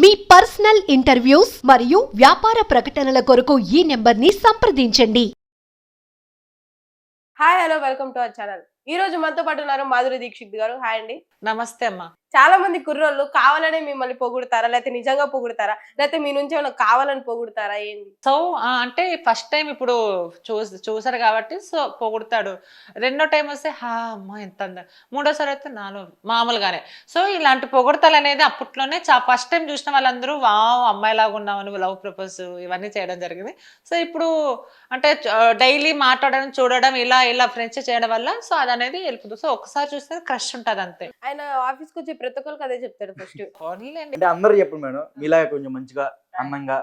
మీ personal interviews మరియు వ్యాపార ప్రకటనల కొరకు ఈ నెంబర్ని సంప్రదించండి. Hi hello welcome to our channel ఈ రోజు మనతో పాటు ఉన్నారు మాధురి దీక్షిత్ గారు. హాయ్ అండి. నమస్తే అమ్మా. చాలా మంది కుర్రోళ్ళు కావాలనే మిమ్మల్ని పొగుడతారా? లేకపోతే నిజంగా పొగుడతారా? లేకపోతే మీ నుంచి ఏమైనా కావాలని పొగుడతారా? ఏంది సో అంటే ఫస్ట్ టైం ఇప్పుడు చూసి చూసారు కాబట్టి సో పొగుడతాడు. రెండో టైం వస్తే హా అమ్మ ఎంత అంద మూడోసారి అయితే నాలో మామూలుగానే. సో ఇలాంటి పొగుడతలు అనేది అప్పట్లోనే చా ఫస్ట్ టైం చూసిన వాళ్ళందరూ వావ్ అమ్మాయిలాగా ఉన్నామని లవ్ ప్రపోజ్ ఇవన్నీ చేయడం జరిగింది. సో ఇప్పుడు అంటే డైలీ మాట్లాడడం చూడడం ఇలా ఇలా ఫ్రెండ్స్ చేయడం వల్ల సో అది అనేది వెళ్ళిపోతుంది సో ఒకసారి చూస్తే క్రష్ ఉంటుంది అంతే. ఆయన ఆఫీస్కి వచ్చి ప్రతి ఒక్కరికి అదే చెప్తాడు ఫస్ట్. పోనీలేండి. అంటే అందరూ చెప్పండి మేడం. మీలాగా కొంచెం మంచిగా అందంగా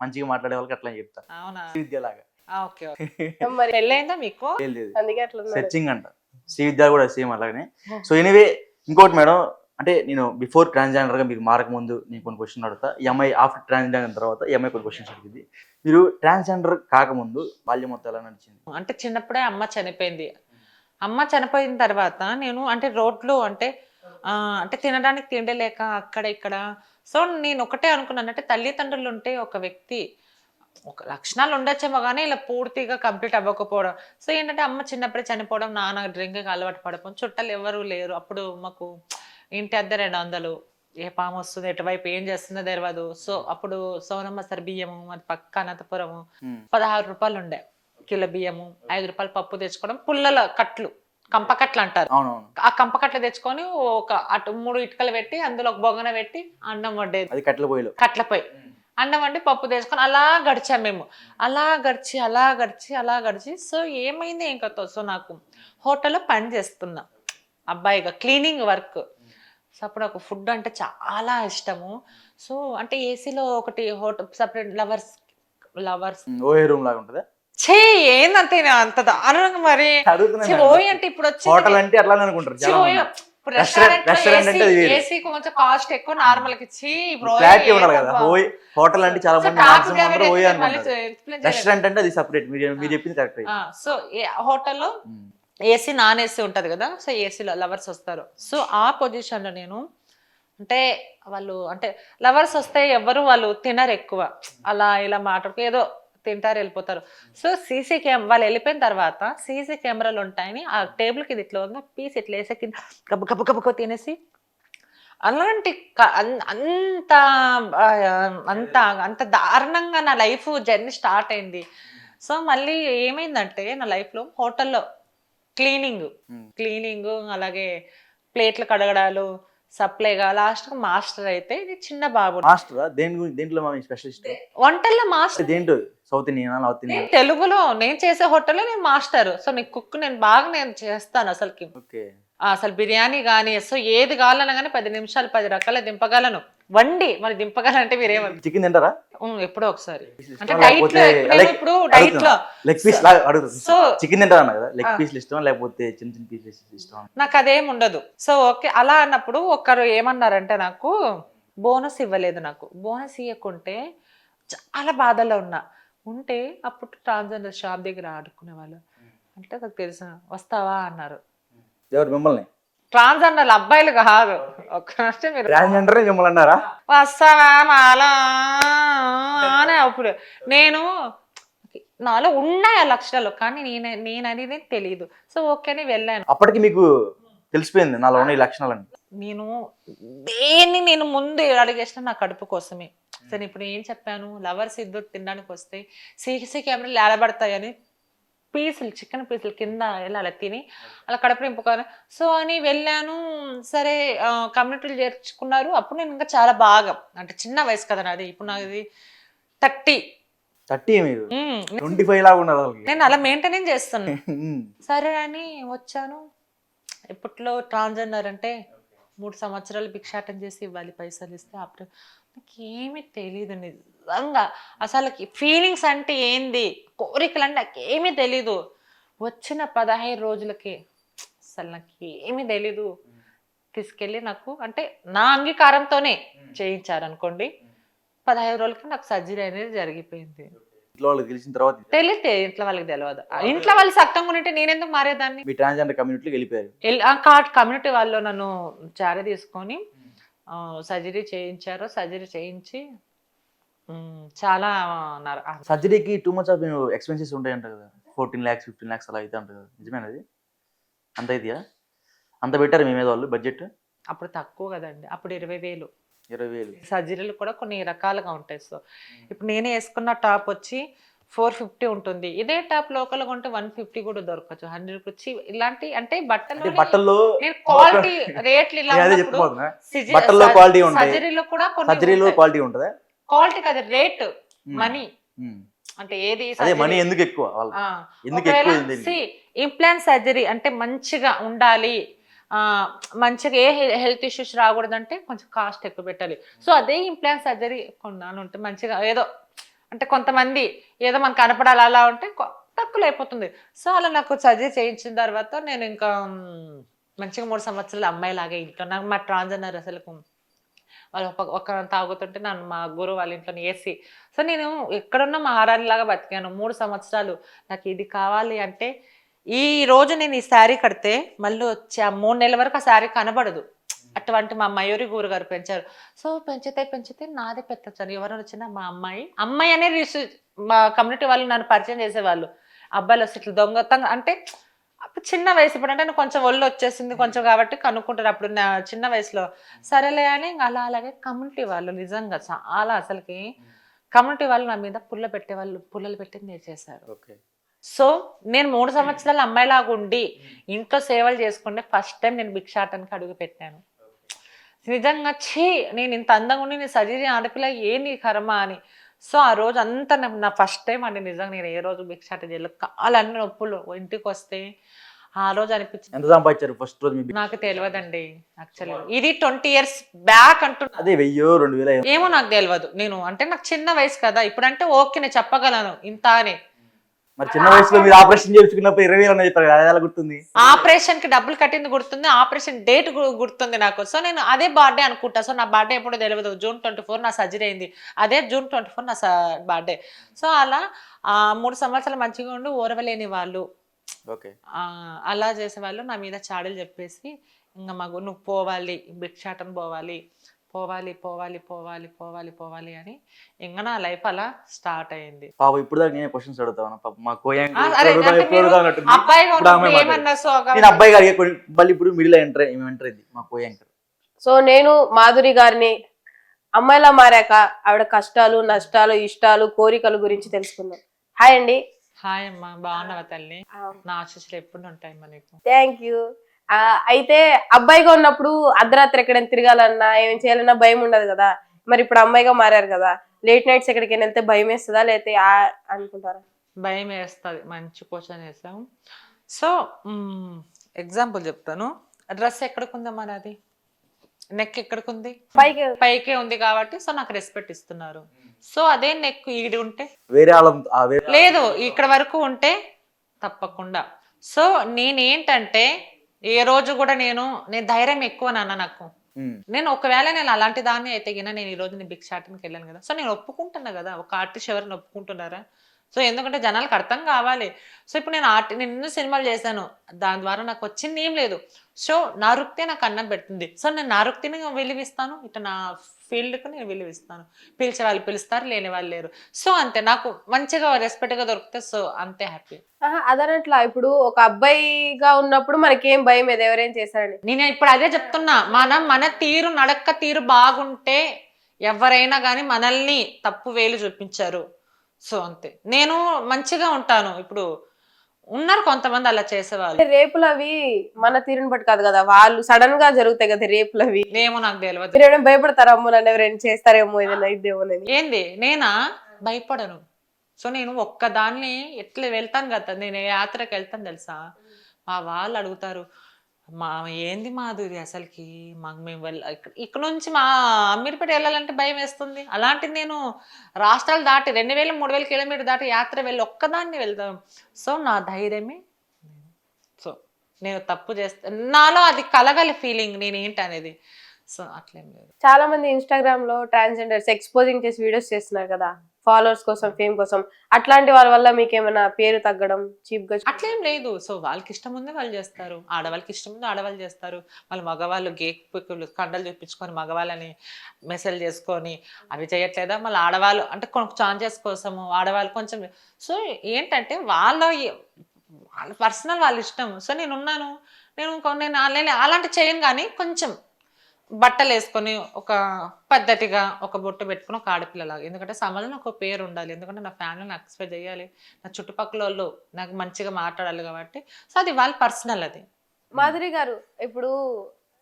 మంచిగా మాట్లాడే వాళ్ళకి అట్లా చెప్తా. అవునా? విద్యలాగా ఓకే ఓకే. మరి? పెళ్ళైందా మీకు? లేదు అందుకే అట్లా ఉన్నారు. సెర్చింగ్ అంట. శ్రీ విద్య కూడా సేమ్ అలాగనే. సో ఎనీవే ఇంకోటి మేడం అంటే నేను బిఫోర్ ట్రాన్స్జెండర్గా మీకు మారక ముందు నేను కొన్ని క్వశ్చన్ అడుగుతా. ఈ అమ్మాయి ఆఫ్టర్ ట్రాన్స్జెండర్ తర్వాత ఈ అమ్మాయి కొన్ని క్వశ్చన్స్ అడిగింది. మీరు ట్రాన్స్జెండర్ కాకముందు బాల్యం మొత్తం ఎలా నడిచింది? అంటే చిన్నప్పుడే అమ్మ చనిపోయింది. అమ్మ చనిపోయిన తర్వాత నేను అంటే రోడ్లు అంటే అంటే తినడానికి తిండి లేక అక్కడ ఇక్కడ. సో నేను ఒకటే అనుకున్నాను. అంటే తల్లిదండ్రులు ఉంటే ఒక వ్యక్తి ఒక లక్షణాలు ఉండొచ్చేమో కానీ ఇలా పూర్తిగా కంప్లీట్ అవ్వకపోవడం. సో ఏంటంటే అమ్మ చిన్నప్పుడే చనిపోవడం నాన్న డ్రింక్కి అలవాటు పడిపోవడం. చుట్టాలు ఎవరు లేరు. అప్పుడు మాకు ఇంటి అద్దె రెండు వందలు. ఏ పాము వస్తుంది ఎటువైపు ఏం చేస్తుందో తెలియదు సో అప్పుడు సోనమ్మ సరి బియ్యము మరి పక్క అనంతపురము. పదహారు రూపాయలు ఉండే. కిలో బియ్యము ఐదు రూపాయలు పప్పు తెచ్చుకోవడం పుల్లల కట్లు కంప కట్లు అంటారు. ఆ కంప కట్లు తెచ్చుకొని ఒక అటు మూడు ఇటుకలు పెట్టి అందులో ఒక బొగన పెట్టి అన్నం వండేది. అది కట్టెల పొయ్యిలో. కట్లపై అన్నం వండి పప్పు తెచ్చుకొని అలా గడిచాం మేము. అలా గడిచి అలా గడిచి అలా గడిచి సో ఏమైంది ఏం కథ? సో నాకు హోటల్లో పని చేస్తున్నా. అబ్బాయిగా క్లీనింగ్ వర్క్. సో అప్పుడు నాకు ఫుడ్ అంటే చాలా ఇష్టము. సో అంటే ఏసీలో ఒకటి hotel separate lovers lovers room లాగా ఉంటుందా? ఛే ఏందంతే అంత దారుణంగా మరి. ఓయ్ అంటే ఇప్పుడు వచ్చి హోటల్ అంటే అట్లానే అనుకుంటారు. ఏసీ కొంచెం కాస్ట్ ఎక్కువ నార్మల్కి ఇచ్చి ఉండాలి కదా? ఓయ్ హోటల్ అంటే చాలా సో మంది టాపిక్ మాక్సిమం అందరూ డైవర్ట్ ఓయ్ అయితే మళ్ళీ అనుకుంటారు explain చేయలేదు. రెస్టారెంట్ అంటే అది సపరేట్. మీరు మీరు చెప్పింది కరెక్ట్. ఆ, సో ఏ- హోటల్లో ఏసీ నాన్ ఏసీ ఉంటది కదా సో ఏసీలో లవర్స్ వస్తారు. సో ఆ పొజిషన్లో నేను అంటే వాళ్ళు అంటే లవర్స్ వస్తే ఎవరు వాళ్ళు తినరు ఎక్కువ. అలా ఇలా మాట్లాడుకో ఏదో తింటారు వెళ్ళిపోతారు. సో సీసీ కెమ్ వాళ్ళు వెళ్ళిపోయిన తర్వాత సీసీ కెమెరాలు ఉంటాయని ఆ టేబుల్కి ఇది ఇట్లా ఉంది? పీస్ ఇట్లా వేసే కింద గబ్బు గబ్బు గబ్బు తినేసి అలాంటి అంత అంత అంత దారుణంగా నా లైఫ్ జర్నీ స్టార్ట్ అయింది. సో మళ్ళీ ఏమైందంటే నా లైఫ్లో హోటల్లో క్లీనింగ్ క్లీనింగ్ అలాగే ప్లేట్లు కడగడాలు సప్లైగా లాస్ట్కి మాస్టర్ అయితే ఇది చిన్న బాబు. మాస్టర్? దేని గురించి? దేంట్లో మా స్పెషలిస్ట్ వంటల్లో మాస్టర్. దేంట్లో? South Indian? North Indian? తెలుగులో నేను చేసే హోటల్లో నేను మాస్టర్. సో నీ కుక్ నేను బాగా నేను చేస్తాను అసలుకి. ఓకే. ఆ, అసలు బిర్యానీ కానీ సో ఏది కావాలన్నా కానీ పది నిమిషాలు పది రకాల దింపగలను. వండి మరి దింపగలంటే మీరేమను చికెన్ తింటారా? ఎప్పుడో ఒకసారి. అంటే? డైట్లో నేను ఇప్పుడు డైట్లో. లెగ్ పీస్ లాగా అడుగుతుంది సో చికెన్ తింటారా అన్న కదా? లెగ్ ఆ. పీస్లు ఇష్టం లేకపోతే చిన్న చిన్న పీసెస్ ఇష్టం నాకు అదేం ఉండదు. సో ఓకే అలా అన్నప్పుడు ఒకరు ఏమన్నారంటే నాకు బోనస్ ఇవ్వలేదు నాకు. బోనస్ ఇవ్వకుంటే చాలా బాధలో ఉన్నా. ఉంటే అప్పుడు ట్రాన్స్జెండర్ షాప్ దగ్గర ఆడుకునే వాళ్ళు అంటే నాకు తెలుసు. వస్తావా? అన్నారు. ఎవరు? మిమ్మల్ని? ట్రాన్స్జెండర్ అబ్బాయిలు కాదు. ఒక్క నిమిషం మీరు ట్రాన్స్జెండర్ మిమ్మల్ని అన్నారా వస్తావా మాలా అని అప్పుడు నేను నాలో ఉన్నాయి ఆ లక్షణాలు కానీ నేను నేను అనేది తెలియదు సో ఓకేనే వెళ్ళాను. అప్పటికి మీకు తెలిసిపోయింది నాలో ఉన్న ఈ లక్షణాలని నేను దేన్ని నేను ముందు అడిగేసిన నా కడుపు కోసమే. సరే ఇప్పుడు ఏం చెప్పాను లవర్స్ ఇద్దరు తినడానికి వస్తే సీసీ కెమెరాలు ఏలబడతాయని పీసులు చికెన్ పీసులు కింద ఇలా అలా తిని. అలా కడుపు నింపుకొని సో అని వెళ్ళాను. సరే కమ్యూనిటీలు చేర్చుకున్నారు. అప్పుడు నేను ఇంకా చాలా బాగా అంటే చిన్న వయసు కదా నాది. ఇప్పుడు నాది థర్టీ. థర్టీ మీరు ట్వంటీ ఫైవ్ లాగా ఉన్నారు అసలు నేను అలా మెయింటైన్ చేస్తున్నాను. సరే అని వచ్చాను. ఇప్పట్లో ట్రాన్స్జెండర్ అంటే మూడు సంవత్సరాలు భిక్షాటం చేసి ఇవ్వాలి పైసలు ఇస్తే అప్పుడు నాకు ఏమీ తెలియదు నిజంగా అసలుకి ఫీలింగ్స్ అంటే ఏంది? కోరికలు అంటే నాకు ఏమీ తెలీదు. వచ్చిన పదహైదు రోజులకి అసలు నాకు ఏమీ తెలీదు. తీసుకెళ్ళి నాకు అంటే నా అంగీకారంతోనే చేయించారు అనుకోండి పదహైదు రోజులకి నాకు సర్జరీ అనేది జరిగిపోయింది. ఇంట్లో వాళ్ళకి తెలిసిన తర్వాత తెలియతే ఇంట్లో వాళ్ళకి తెలియదు ఇంట్లో వాళ్ళు సక్కంగా ఉంటే నేనెందుకు మారేదాన్ని? మీ ట్రాన్స్జెండర్ కమ్యూనిటీకి వెళ్ళిపోయారు. కమ్యూనిటీ వాళ్ళు నన్ను చార తీసుకొని సర్జరీ చేయించారు. సర్జరీ చేయించి చాలా సర్జరీకి టూ మచ్ ఆఫ్ ఎక్స్పెన్సెస్ ఉంటాయంట కదా. ఫోర్టీన్ ల్యాక్స్ ఫిఫ్టీన్ ల్యాక్స్ అలా అయితే అంట కదా నిజమేనది అంత అయితేయా? అంత పెట్టారు మీ మీద వాళ్ళు బడ్జెట్? అప్పుడు తక్కువ కదండి. అప్పుడు ఇరవై వేలు. ఇరవై వేలు. సర్జరీలు కూడా కొన్ని రకాలుగా ఉంటాయి. సో ఇప్పుడు నేనే వేసుకున్న టాప్ వచ్చి ఫోర్ ఫిఫ్టీ ఉంటుంది. ఇదే టాప్ లోకల్ కొంటే వన్ ఫిఫ్టీ కూడా దొరకచ్చు. హండ్రెడ్ వచ్చి ఇలాంటి అంటే బట్టలు బట్టల్లో క్వాలిటీ రేట్లు ఇలా బట్టల్లో ఉంటాయి. సర్జరీలో కూడా సర్జరీలో క్వాలిటీ ఉంటుందా? క్వాలిటీ కదా రేట్ Hmm. మనీ. Hmm. అంటే ఏది అదే మనీ ఎందుకు ఎక్కువ? ఎందుకు? ఇంప్లాంట్ సర్జరీ అంటే మంచిగా ఉండాలి. ఆ మంచిగా ఏ హెల్త్ ఇష్యూస్ రాకూడదంటే కొంచెం కాస్ట్ ఎక్కువ పెట్టాలి. సో అదే ఇంప్లాంట్ సర్జరీ కొన్నాళ్ళు ఉంటే మంచిగా ఏదో అంటే కొంతమంది ఏదో మనకు కనపడాలి అలా ఉంటే తక్కువలో అయిపోతుంది. సో అలా నాకు సర్జరీ చేయించిన తర్వాత నేను ఇంకా మంచిగా మూడు సంవత్సరాలు అమ్మాయిలాగే ఇంట్లో నాకు మా ట్రాన్స్జెండర్ అసలు వాళ్ళు ఒక ఒక తాగుతుంటే నన్ను మా గురువు వాళ్ళ ఇంట్లో వేసి సో నేను ఎక్కడున్నా మహారాణిలాగా బతికాను మూడు సంవత్సరాలు నాకు ఇది కావాలి అంటే ఈ రోజు నేను ఈ శారీ కడితే మళ్ళీ వచ్చి ఆ మూడు నెలల వరకు ఆ శారీ కనబడదు. అటువంటి మా మయూరి గురు గారు పెంచారు. సో పెంచితే పెంచితే నాదే పెట్టచ్చు ఎవరైనా వచ్చినా మా అమ్మాయి అమ్మాయి అనే మా కమ్యూనిటీ వాళ్ళు నన్ను పరిచయం చేసేవాళ్ళు. అబ్బాయిలు వస్తే ఇట్లా దొంగతంగా అంటే చిన్న వయసు ఇప్పుడు అంటే కొంచెం ఒళ్ళు వచ్చేసింది కొంచెం కాబట్టి కనుక్కుంటారు అప్పుడు నా చిన్న వయసులో. సరేలే అని అలా అలాగే కమ్యూనిటీ వాళ్ళు నిజంగా చాలా అసలుకి కమ్యూనిటీ వాళ్ళు నా మీద పుల్ల పెట్టేవాళ్ళు పుల్లలు పెట్టి నేర్చేశారు. సో నేను మూడు సంవత్సరాలు అమ్మాయిలాగా ఉండి ఇంట్లో సేవలు చేసుకుంటే ఫస్ట్ టైం నేను భిక్షాటనికి అడుగు పెట్టాను. నిజంగా ఛీ నేను ఇంత అందంగా ఉండి నేను సర్జరీ ఆడపిల్ల ఏ నీ కర్మ అని. సో ఆ రోజు అంతా నా- నా ఫస్ట్ టైం అండి నిజంగా నేను ఏ రోజు భిక్షాట చేయలేదు. కాలన్నీ నొప్పులు. ఇంటికి వస్తే ఆ రోజు అనిపించింది. ఎంత సంపాదించారు ఫస్ట్ రోజు మీ నాకు తెలియదండి యాక్చువల్లీ ఇది ట్వంటీ ఇయర్స్ బ్యాక్ అంటున్నా. అదే వెయ్యో రెండు వేల ఏమో. నాకు తెలియదు నేను అంటే నాకు చిన్న వయసు కదా. ఇప్పుడంటే ఓకే నేను చెప్పగలను. ఇంత అని. మరి చిన్న వయసులో మీరు ఆపరేషన్ చేయించుకున్నప్పుడు ఇరవై వేలు అనేది ఎలా గుర్తుంది? ఆపరేషన్కి డబ్బులు కట్టింది గుర్తుంది ఆపరేషన్ డేట్ గుర్తుంది నాకు. సో నేను అదే బర్త్డే అనుకుంటా. సో నా బర్త్డే ఎప్పుడో తెలియదు జూన్ ట్వంటీ ఫోర్ నా సర్జరీ అయింది. అదే జూన్ ట్వంటీ ఫోర్ నా బర్త్డే సో అలా ఆ, మూడు సంవత్సరాలు మంచిగా ఉండి ఓరవలేని వాళ్ళు. అలా చేసేవాళ్ళు నా మీద చాడీలు చెప్పేసి ఇంకా మగు నువ్వు పోవాలి భిక్షాటం పోవాలి పోవాలి పోవాలి పోవాలి పోవాలి పోవాలి అని ఇంకా నా లైఫ్ అలా స్టార్ట్ అయింది. పాప ఇప్పుడు దాకా నేనే క్వశ్చన్స్ అడుగుతాను పాప మా నేను అబ్బాయి గారికి మళ్ళీ ఇప్పుడు మిడిల్ ఎంటర్ ఎంటర్ అయింది మా కోయాంకర్ సో నేను మాధురి గారిని అమ్మాయిలా మారాక ఆవిడ కష్టాలు నష్టాలు ఇష్టాలు కోరికలు గురించి తెలుసుకుందాం. హాయ్ అండి. హాయ్ అమ్మా బాగున్నావా తల్లి? నా ఆశీస్సులు ఎప్పుడు ఉంటాయి నీకు? థ్యాంక్ యూ అయితే అబ్బాయిగా ఉన్నప్పుడు అర్ధరాత్రి ఎక్కడైనా తిరగాలన్నా ఏం చేయాలన్నా భయం ఉండదు కదా. మరి ఇప్పుడు అమ్మాయిగా మారారు కదా. లేట్ నైట్స్ ఎక్కడికైనా వెళ్తే భయం వేస్తుందా? లేకపోతే ఆ అనుకుంటారా? భయం వేస్తుంది. మంచి క్వశ్చన్ వేసాం సో ఎగ్జాంపుల్ చెప్తాను. డ్రెస్ ఎక్కడికుందమ్మా నాది నెక్ ఎక్కడికుంది? పైకి. పైకే ఉంది కాబట్టి సో నాకు రెస్పెక్ట్ ఇస్తున్నారు. సో అదే నెక్ ఈడి ఉంటే. వేరే లేదు ఇక్కడ వరకు ఉంటే తప్పకుండా. సో నేనేంటంటే ఏ రోజు కూడా నేను నేను ధైర్యం ఎక్కువ నాన్న నాకు. నేను ఒకవేళ నేను అలాంటి దాన్ని అయితే గిన నేను ఈ రోజు నేను భిక్షాటనికి వెళ్ళాను కదా. సో నేను ఒప్పుకుంటున్నా కదా ఒక ఆర్టిస్ట్ ఎవరైనా ఒప్పుకుంటున్నారా? సో ఎందుకంటే జనాలకు అర్థం కావాలి. సో ఇప్పుడు నేను ఆర్టి నేను ఎన్నో సినిమాలు చేశాను. దాని ద్వారా నాకు వచ్చింది ఏం లేదు. సో నా వృత్తే నాకు అన్నం పెడుతుంది. సో నేను నా వృత్తిని విలువిస్తాను. ఇటు నా ఫీల్డ్కి నేను విలువిస్తాను. పిలిచే వాళ్ళు పిలుస్తారు లేని వాళ్ళు లేరు. సో అంతే. నాకు మంచిగా రెస్పెక్ట్గా దొరికితే సో అంతే హ్యాపీ. అదనట్లా. ఇప్పుడు ఒక అబ్బాయిగా ఉన్నప్పుడు మనకేం భయం ఏది ఎవరేం చేశారని. నేను ఇప్పుడు అదే చెప్తున్నా. మనం మన తీరు నడక్క తీరు బాగుంటే ఎవరైనా కానీ మనల్ని తప్పు వేలు చూపించారు. సో అంతే. నేను మంచిగా ఉంటాను. ఇప్పుడు ఉన్నారు కొంతమంది అలా చేసేవాళ్ళు. రేపులు అవి మన తీరుని బట్టి కాదు కదా. వాళ్ళు సడన్గా జరుగుతాయి కదా రేపులు అవి. ఏమో నాకు తెలియదు ఏమైనా భయపడతారా? అమ్మో నన్ను ఎవరైనా చేస్తారేమో ఏదైనా ఇద్దేమోనని ఏంది? నేనా? భయపడను. సో నేను ఒక్కదాన్ని ఎట్లా వెళ్తాను కదా? నేను యాత్రకు వెళ్తాను తెలుసా? మా వాళ్ళు అడుగుతారు మా ఏంది మాధురి అసలుకి? మాకు మేము వెళ్ళ ఇక్కడ నుంచి మా అమీర్పేట వెళ్ళాలంటే భయం వేస్తుంది. అలాంటిది నేను రాష్ట్రాలు దాటి రెండు వేల మూడు వేల కిలోమీటర్ దాటి యాత్ర వెళ్ళి ఒక్కదాన్ని వెళ్తాం సో నా ధైర్యమే సో నేను తప్పు చేస్తా నాలో అది కలగలి ఫీలింగ్ నేను ఏంటి అనేది సో అట్లేం లేదు. చాలా మంది ఇన్స్టాగ్రామ్లో ట్రాన్స్జెండర్స్ ఎక్స్పోజింగ్ చేసి వీడియోస్ చేస్తున్నారు కదా. ఫాలోవర్స్ కోసం ఫేమ్ కోసం అట్లాంటి వాళ్ళ వల్ల మీకు ఏమైనా పేరు తగ్గడం చీప్గా అట్లేం లేదు. సో వాళ్ళకి ఇష్టం ఉంది వాళ్ళు చేస్తారు. ఆడవాళ్ళకి ఇష్టం ఉంది ఆడవాళ్ళు చేస్తారు. వాళ్ళు మగవాళ్ళు గేక్ పిక్కులు కండలు చూపించుకొని మగవాళ్ళని మెసేజ్ చేసుకొని అవి చేయట్లేదా? మళ్ళీ ఆడవాళ్ళు అంటే కొంచెం ఛాన్సెస్ కోసము ఆడవాళ్ళు కొంచెం సో ఏంటంటే వాళ్ళ వాళ్ళ పర్సనల్ వాళ్ళ ఇష్టం. సో నేను ఉన్నాను నేను నేను నేను అలాంటి చేయను కానీ కొంచెం బట్టలు వేసుకొని ఒక పద్ధతిగా ఒక బొట్టు పెట్టుకుని ఒక ఆడపిల్లలాగా. ఎందుకంటే సమాజంలో ఒక పేరు ఉండాలి. ఎందుకంటే నా ఫ్యామిలీ నాకు ఎక్స్పెక్ట్ చేయాలి. నా చుట్టుపక్కల వాళ్ళు నాకు మంచిగా మాట్లాడాలి కాబట్టి. సో అది వాళ్ళ పర్సనల్ అది. మాధురి గారు ఇప్పుడు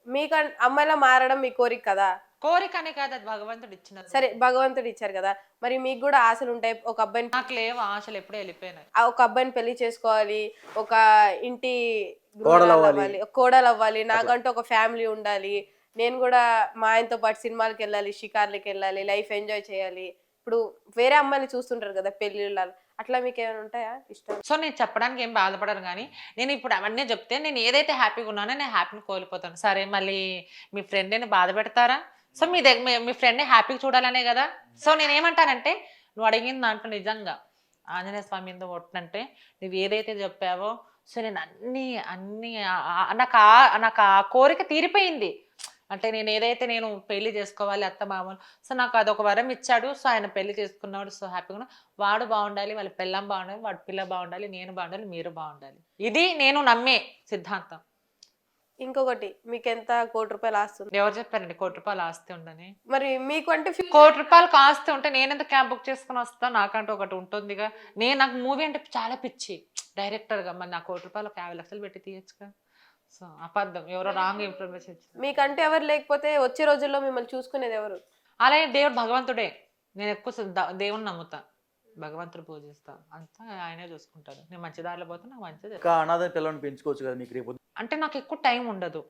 మీకు అమ్మాయిలా మారడం మీ కోరిక కదా? కోరిక అనే కాదు అది భగవంతుడు ఇచ్చినది. సరే భగవంతుడు ఇచ్చారు కదా. మరి మీకు కూడా ఆశలు ఉంటాయి ఒక అబ్బాయిని నాకు లేవు ఆశలు ఎప్పుడూ వెళ్ళిపోయినాయి. ఆ ఒక అబ్బాయిని పెళ్ళి చేసుకోవాలి ఒక ఇంటి కోడలు అవ్వాలి. అవ్వాలి ఒక కోడలు అవ్వాలి నాకంటూ ఒక ఫ్యామిలీ ఉండాలి నేను కూడా మా ఆయనతో పాటు సినిమాలకు వెళ్ళాలి షికార్లకి వెళ్ళాలి లైఫ్ ఎంజాయ్ చేయాలి. ఇప్పుడు వేరే అమ్మాయిని చూస్తుంటారు కదా పెళ్ళిళ్ళు అట్లా మీకు ఏమైనా ఉంటాయా? ఇష్టం? సో నేను చెప్పడానికి ఏం బాధపడను కానీ నేను ఇప్పుడు అవన్నీ చెప్తే నేను ఏదైతే హ్యాపీగా ఉన్నానో నేను హ్యాపీని కోల్పోతాను. సరే మళ్ళీ మీ ఫ్రెండ్ని బాధ పెడతారా? సో మీ దగ్గర మీ- ఫ్రెండ్ని హ్యాపీగా చూడాలనే కదా? సో నేను ఏమంటానంటే నువ్వు అడిగిన దాంట్లో నిజంగా ఆంజనేయ స్వామి మీద ఒట్టనంటే నువ్వు ఏదైతే చెప్పావో సో నేను అన్ని అన్ని నాకు ఆ నాకు ఆ కోరిక తీరిపోయింది. అంటే నేను ఏదైతే నేను పెళ్ళి చేసుకోవాలి అత్త మామూలు సో నాకు అదొక వరం ఇచ్చాడు. సో ఆయన పెళ్ళి చేసుకున్నాడు సో హ్యాపీగా. వాడు బాగుండాలి వాళ్ళ పిల్లం బాగుండాలి వాడి పిల్ల బాగుండాలి నేను బాగుండాలి మీరు బాగుండాలి. ఇది నేను నమ్మే సిద్ధాంతం. ఇంకొకటి మీకు ఎంత కోటి రూపాయలు ఆస్తుంది ఎవరు చెప్పారండి? కోటి రూపాయలు ఆస్తి ఉండని మరి మీకు అంటే కోటి రూపాయలకు ఆస్తి ఉంటే నేను ఎంత క్యాబ్ బుక్ చేసుకుని వస్తా? నాకంటూ ఒకటి ఉంటుందిగా. నేను నాకు మూవీ అంటే చాలా పిచ్చి. డైరెక్టర్గా మరి నా కోటి రూపాయలు ఒక యాభై లక్షలు పెట్టి తీయచ్చుగా. సో అబద్ధం. ఎవరో రాంగ్ ఇన్ఫర్మేషన్ మీకంటే ఎవరు లేకపోతే వచ్చే రోజుల్లో మిమ్మల్ని చూసుకునేది ఎవరు? అలాగే దేవుడు భగవంతుడే. నేను ఎక్కువ దేవుణ్ణి నమ్ముతా. భగవంతుడు పూజిస్తా. అంతా ఆయనే చూసుకుంటారు నేను మంచి దారిలో పోతే నాకు మంచిది. ఇంకా అనాథ పిల్లల్ని పెంచుకోవచ్చు కదా మీకు రేపు అంటే నాకు ఎక్కువ టైం ఉండదు.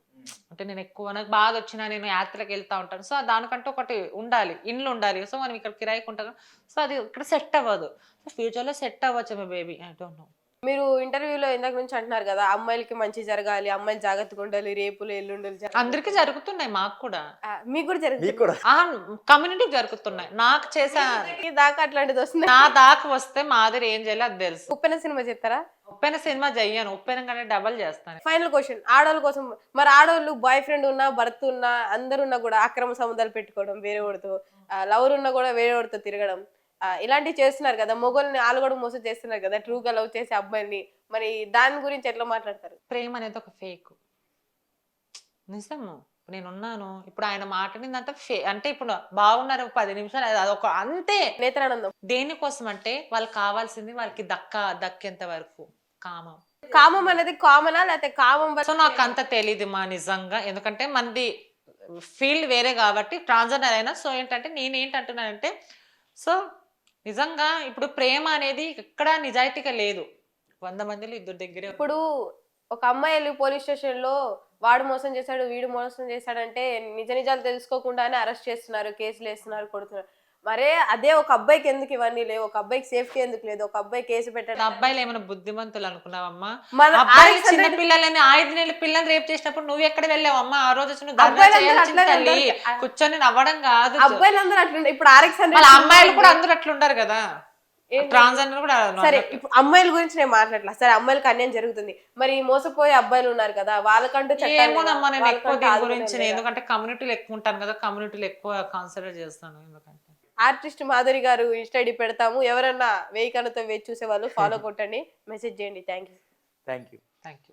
అంటే నేను ఎక్కువ నాకు బాగా వచ్చినా నేను యాత్రలకు వెళ్తా ఉంటాను. సో దానికంటే ఒకటి ఉండాలి. ఇండ్లు ఉండాలి. సో మనం ఇక్కడ కిరాయికి ఉంటాం సో అది ఇక్కడ సెట్ అవ్వదు. సో ఫ్యూచర్లో సెట్ అవ్వచ్చు మీ బేబీ. ఐ డోంట్ నో మీరు ఇంటర్వ్యూలో ఇందాక నుంచి అంటున్నారు కదా అమ్మాయిలకి మంచి జరగాలి అమ్మాయిలు జాగ్రత్తగా ఉండాలి రేపులు ఎల్లుండలు. అందరికీ జరుగుతున్నాయి మాకు కూడా. మీకు కూడా జరుగుతుంది కమ్యూనిటీకి జరుగుతున్నాయి. నాకు చేసా దాకా అట్లాంటిది వస్తుంది నా దాకా వస్తే మాదిరి ఏం చేయాలో అది తెలుసు. ఉప్పెన సినిమా చెప్తారా? ఉప్పెన సినిమా చెయ్యను. ఉప్పెన కంటే డబల్ చేస్తాను. Final question. ఆడవాళ్ళ కోసం మరి ఆడవాళ్ళు బాయ్ ఫ్రెండ్ ఉన్నా భర్త ఉన్నా అందరు ఉన్నా కూడా అక్రమ సంబంధాలు పెట్టుకోవడం వేరే వాడితో లవర్ ఉన్నా కూడా వేరే వాడితో తిరగడం. ఇలాంటివి చేస్తున్నారు కదా మొగోల్ని వాళ్ళు కూడా మోసం చేస్తున్నారు కదా ట్రూగా లవ్ చేసే అబ్బాయిని. మరి దాని గురించి ఎట్లా మాట్లాడతారు? ప్రేమ అనేది ఒక ఫేక్ నిజము. నేను ఉన్నాను ఇప్పుడు ఆయన మాట్లాడిందంతా ఫే అంటే ఇప్పుడు బాగున్నారు ఒక పది నిమిషాలు అది ఒక అంతే. నేత్రానందం. దేనికోసం అంటే వాళ్ళకి కావాల్సింది వాళ్ళకి దక్క దక్కేంత వరకు కామం. కామం అనేది కామనా లేకపోతే కామం సో నాకు అంత తెలియదు మా నిజంగా. ఎందుకంటే మనది ఫీల్డ్ వేరే కాబట్టి ట్రాన్స్జెండర్ అయినా సో ఏంటంటే నేను ఏంటంటున్నానంటే సో నిజంగా ఇప్పుడు ప్రేమ అనేది ఎక్కడా నిజాయితీగా లేదు. వంద మందిలో ఇద్దరు దగ్గరే ఇప్పుడు ఒక అమ్మాయి వెళ్ళి పోలీస్ స్టేషన్లో వాడు మోసం చేశాడు వీడు మోసం చేశాడంటే నిజ నిజాలు తెలుసుకోకుండానే అరెస్ట్ చేస్తున్నారు కేసులు వేస్తున్నారు కొడుతున్నారు. మరే అదే ఒక అబ్బాయికి ఎందుకు ఇవన్నీ లేవు? ఒక అబ్బాయికి సేఫ్టీ ఎందుకు లేదు? ఒక అబ్బాయి కేసు పెట్టడం అబ్బాయిలు ఏమైనా బుద్ధిమంతులు అనుకున్నావమ్మా? మన అబ్బాయిలు RX చిన్న పిల్లలని ఐదు నెలల పిల్లల్ని రేపు చేసినప్పుడు నువ్వు ఎక్కడ వెళ్ళావు అమ్మా? ఆ రోజు తల్లి. కూర్చొని నవ్వడం కాదు. అబ్బాయిలందరూ అట్లుండే. ఇప్పుడు ఆర్ఎక్స్ అమ్మాయిలు కూడా అందరూ అట్లుంటారు కదా? ట్రాన్స్జెండర్ కూడా సరే ఇప్పుడు అమ్మాయిల గురించి నేను మాట్లాడలా సరే అమ్మాయిలకి అన్యాయం జరుగుతుంది. మరి మోసపోయే అబ్బాయిలు ఉన్నారు కదా వాళ్ళకంటూ ఏమోనమ్మా నేను? ఎక్కువ దీని గురించి? ఎందుకంటే కమ్యూనిటీలో ఎక్కువ ఉంటాను కదా కమ్యూనిటీలో ఎక్కువ కాన్సన్ట్రేట్ చేస్తాను ఎందుకంటే. ఆర్టిస్ట్ మాధురి గారు ఇన్స్టడీ పెడతాము. ఎవరన్నా వెయ్యి కనుతో వేచి చూసే వాళ్ళు ఫాలో కొట్టండి. మెసేజ్ చేయండి. Thank you thank you thank you